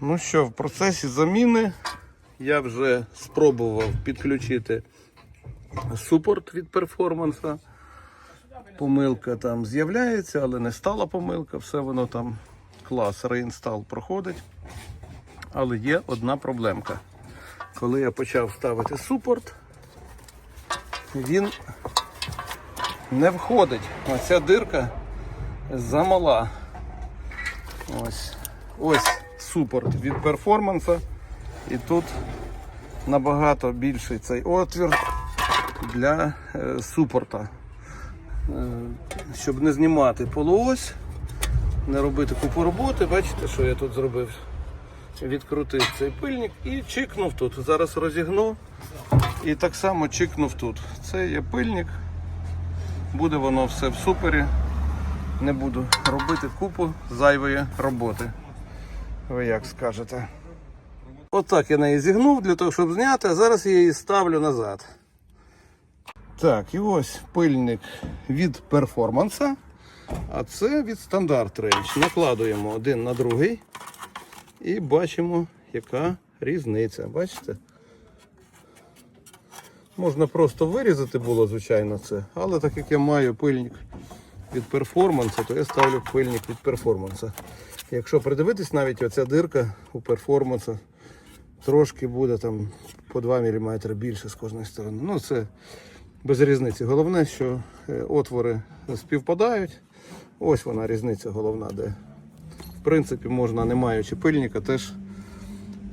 Ну що, в процесі заміни я вже спробував підключити супорт від перформанса. Помилка там з'являється, але не стала помилка, все воно там клас, реінстал проходить. Але є одна проблемка. Коли я почав ставити супорт, він не входить. Оця дирка замала. Ось. Ось супорт від перформанса. І тут набагато більший цей отвір для е, супорта. Е, щоб не знімати полуось, не робити купу роботи, бачите, що я тут зробив? Відкрутив цей пильник і чикнув тут. Зараз розігну і так само чикнув тут. Це є пильник, буде воно все в супері. Не буду робити купу зайвої роботи. Ви як скажете? Отак я неї зігнув для того, щоб зняти, а зараз я її ставлю назад. Так, і ось пильник від перформанса, а це від стандарт рейндж. Накладуємо один на другий і бачимо, яка різниця. Бачите? Можна просто вирізати було, звичайно, це, але так як я маю пильник від перформанса, то я ставлю пильник від перформанса. Якщо придивитись, навіть оця дирка у перформанса трошки буде там по 2 мм більше з кожної сторони. Ну це без різниці. Головне, що е, отвори співпадають. Ось вона різниця головна, де в принципі можна, не маючи пильника, теж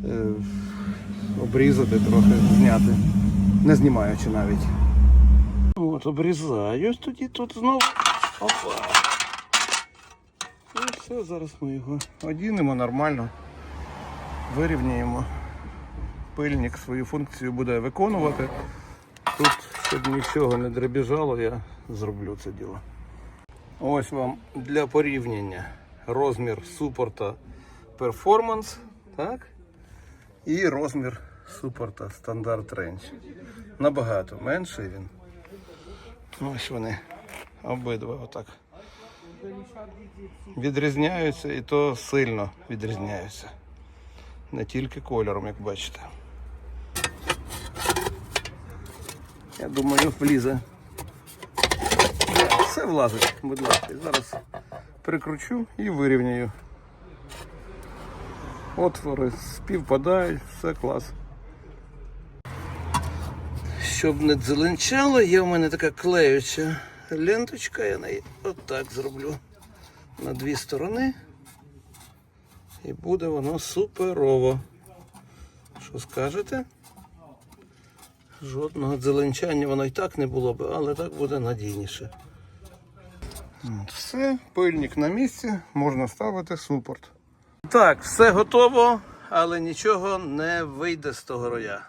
е, обрізати трохи, зняти, не знімаючи навіть. От, обрізаю тоді тут знову. Опа. Все, зараз ми його одінемо нормально, вирівняємо. Пильник свою функцію буде виконувати. Тут, щоб нічого не дребіжало, я зроблю це діло. Ось вам для порівняння розмір супорта Performance, так? І розмір супорта Standard Range. Набагато менший він. Ось вони обидва отак. Відрізняються і то сильно відрізняються. Не тільки кольором, як бачите. Я думаю, влізе. Все влазить, будь ласка. Зараз прикручу і вирівняю. Отвори співпадають, все клас. Щоб не дзеленчало, є в мене така клеюча ленточка, я неї отак зроблю на дві сторони. І буде воно суперово. Що скажете? Жодного дзеленчання воно і так не було б, але так буде надійніше. От, все, пильник на місці, можна ставити супорт. Так, все готово, але нічого не вийде з того роя.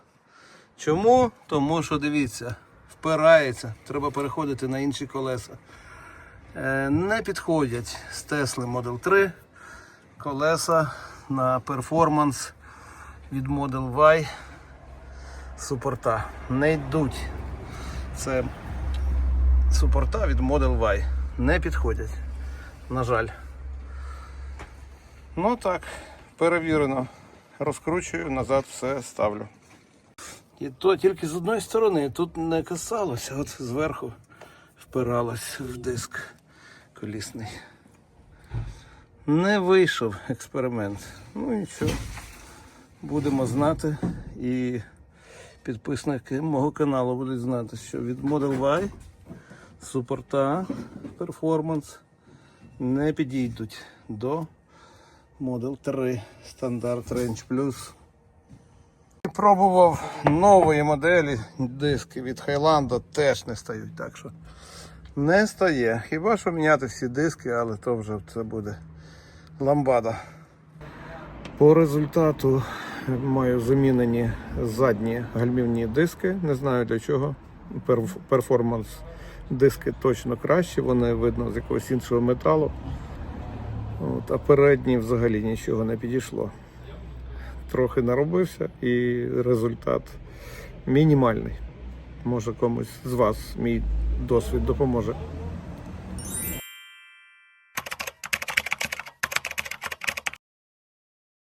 Чому? Тому що дивіться, впирається, треба переходити на інші колеса. Е, не підходять з Tesla Model 3 колеса на перформанс від Model Y супорта. Не йдуть. Це супорта від Model Y. Не підходять. На жаль. Ну так, перевірено. Розкручую, назад все ставлю. І то тільки з одної сторони, тут не касалося, от зверху впиралось в диск колісний. Не вийшов експеримент. Ну нічого. Будемо знати. І підписники мого каналу будуть знати, що від Model Y супорта Performance не підійдуть до Model 3 Standard Range Plus. Пробував нової моделі, диски від Хайланда теж не стають, так що не стає. Хіба що міняти всі диски, але то вже це буде ламбада. По результату маю замінені задні гальмівні диски. Не знаю для чого. Перформанс диски точно кращі, вони видно з якогось іншого металу. От, а передні взагалі нічого не підійшло. Трохи наробився і результат мінімальний. Може комусь з вас мій досвід допоможе.